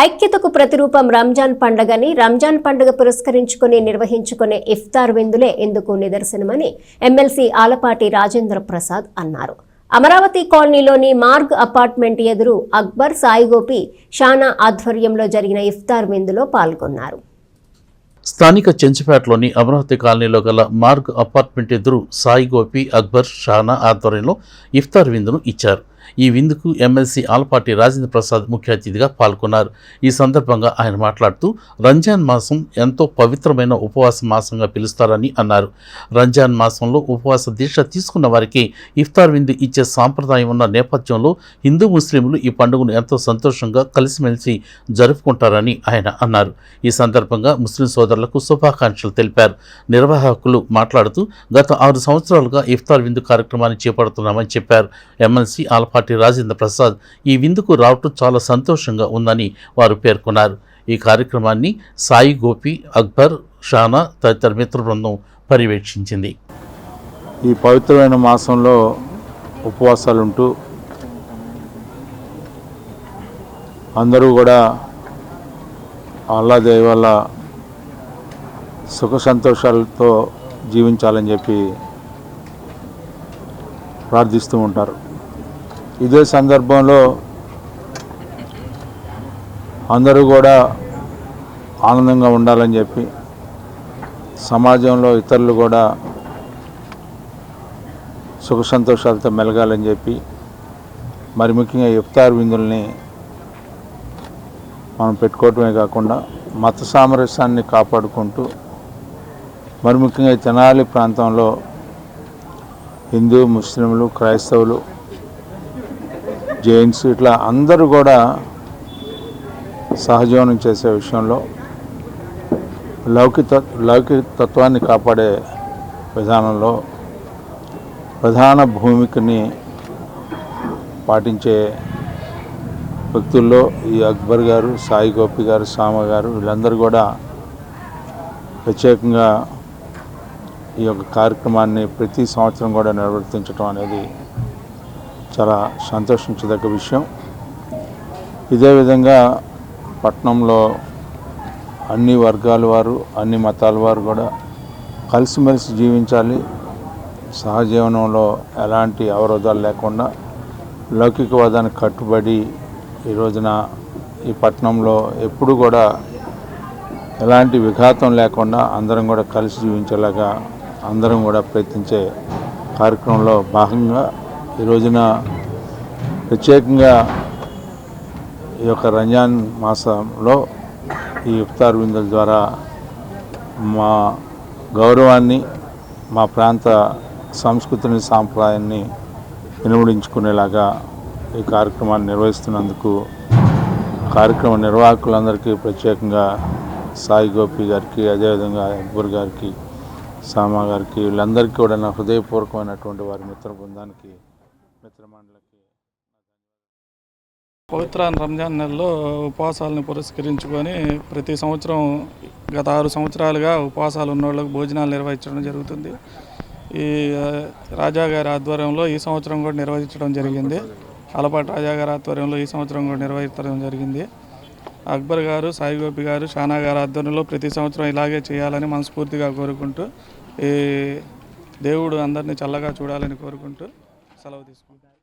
ఐక్యతకు ప్రతిరూపం రంజాన్ పండగని రంజాన్ పండుగ పురస్కరించుకుని నిర్వహించుకునే ఇఫ్తార్ విందులే ఇందుకు నిదర్శనమని ఎమ్మెల్సీ ఆలపాటి రాజేంద్ర ప్రసాద్ అన్నారు. అమరావతి కాలనీలోని మార్గ్ అపార్ట్మెంట్ ఎదురు అక్బర్ సాయిగోపి షానా ఆధ్వర్యంలో జరిగిన ఇఫ్తార్ విందులో పాల్గొన్నారు. స్థానిక చెంచుపేటలోని అమరావతి కాలనీలో గల మార్గ్ అపార్ట్మెంట్ ఎదురు సాయిగోపి అక్బర్ షానా ఆధ్వర్యంలో ఇఫ్తార్ విందును ఇచ్చారు. ఈ విందుకు ఎమ్మెల్సీ ఆలపాటి రాజేంద్ర ప్రసాద్ ముఖ్య అతిథిగా పాల్గొన్నారు. ఈ సందర్భంగా ఆయన మాట్లాడుతూ రంజాన్ మాసం ఎంతో పవిత్రమైన ఉపవాస మాసంగా పిలుస్తారని అన్నారు. రంజాన్ మాసంలో ఉపవాస దీక్ష తీసుకున్న వారికి ఇఫ్తార్ విందు ఇచ్చే సాంప్రదాయం ఉన్న నేపథ్యంలో హిందూ ముస్లింలు ఈ పండుగను ఎంతో సంతోషంగా కలిసిమెలిసి జరుపుకుంటారని ఆయన అన్నారు. ఈ సందర్భంగా ముస్లిం సోదరులకు శుభాకాంక్షలు తెలిపారు. నిర్వాహకులు మాట్లాడుతూ గత ఆరు సంవత్సరాలుగా ఇఫ్తార్ విందు కార్యక్రమాన్ని చేపడుతున్నామని చెప్పారు. ఎమ్మెల్సీ పార్టీ రాజేంద్ర ప్రసాద్ ఈ విందుకు రావటం చాలా సంతోషంగా ఉందని వారు పేర్కొన్నారు. ఈ కార్యక్రమాన్ని సాయి గోపి అక్బర్ షానా తదితర మిత్ర బృందం పర్యవేక్షించింది. ఈ పవిత్రమైన మాసంలో ఉపవాసాలుంటూ అందరూ కూడా అల్లా దేవాల వల్ల సుఖ సంతోషాలతో జీవించాలని చెప్పి ప్రార్థిస్తూ ఉంటారు. ఇదే సందర్భంలో అందరూ కూడా ఆనందంగా ఉండాలని చెప్పి సమాజంలో ఇతరులు కూడా సుఖ సంతోషాలతో మెలగాలని చెప్పి మరి ముఖ్యంగా ఇఫ్తార్ విందుల్ని మనం పెట్టుకోవటమే కాకుండా మత సామరస్యాన్ని కాపాడుకుంటూ మరి ముఖ్యంగా తెనాలి ప్రాంతంలో హిందూ ముస్లింలు క్రైస్తవులు జైన్స్ ఇట్లా అందరూ కూడా సహజీవనం చేసే విషయంలో లౌకిక లౌకిక తత్వాన్ని కాపాడే విధానంలో ప్రధాన భూమికని పాటించే వ్యక్తుల్లో ఈ అక్బర్ గారు సాయి గోపి గారు సామ గారు వీళ్ళందరూ కూడా ప్రత్యేకంగా ఈ యొక్క కార్యక్రమాన్ని ప్రతి సంవత్సరం కూడా నిర్వర్తించడం అనేది చాలా సంతోషించదగ్గ విషయం. ఇదే విధంగా పట్టణంలో అన్ని వర్గాల వారు అన్ని మతాల వారు కూడా కలిసిమెలిసి జీవించాలి. సహజీవనంలో ఎలాంటి అవరోధాలు లేకుండా లౌకికవాదానికి కట్టుబడి ఈ రోజున ఈ పట్టణంలో ఎప్పుడు కూడా ఎలాంటి విఘాతం లేకుండా అందరం కూడా కలిసి జీవించేలాగా అందరం కూడా ప్రయత్నించే కార్యక్రమంలో భాగంగా ఈ రోజున ప్రత్యేకంగా ఈ యొక్క రంజాన్ మాసంలో ఈ ఇఫ్తార్ విందుల ద్వారా మా గౌరవాన్ని మా ప్రాంత సంస్కృతిని సాంప్రదాయాన్ని వినుమడించుకునేలాగా ఈ కార్యక్రమాన్ని నిర్వహిస్తున్నందుకు కార్యక్రమ నిర్వాహకులందరికీ ప్రత్యేకంగా సాయి గోపి గారికి అదేవిధంగా అక్బర్ గారికి సామా గారికి వీళ్ళందరికీ కూడా నా హృదయపూర్వకమైనటువంటి వారి మిత్ర బృందానికి పవిత్ర రంజాన్ నెలలో ఉపవాసాలను పురస్కరించుకొని ప్రతి సంవత్సరం గత ఆరు సంవత్సరాలుగా ఉపవాసాలు ఉన్న వాళ్ళకు భోజనాలు నిర్వహించడం జరుగుతుంది. ఈ ఆ, రాజా గారి ఆధ్వర్యంలో ఈ సంవత్సరం కూడా నిర్వహించడం జరిగింది. అలపాటి రాజా గారి ఆధ్వర్యంలో ఈ సంవత్సరం కూడా నిర్వహించడం జరిగింది. అక్బర్ గారు సాయిగోపి గారు షానా గారి ఆధ్వర్యంలో ప్రతి సంవత్సరం ఇలాగే చేయాలని మనస్ఫూర్తిగా కోరుకుంటూ ఈ దేవుడు అందరినీ చల్లగా చూడాలని కోరుకుంటూ సెలవు తీసుకుంటాను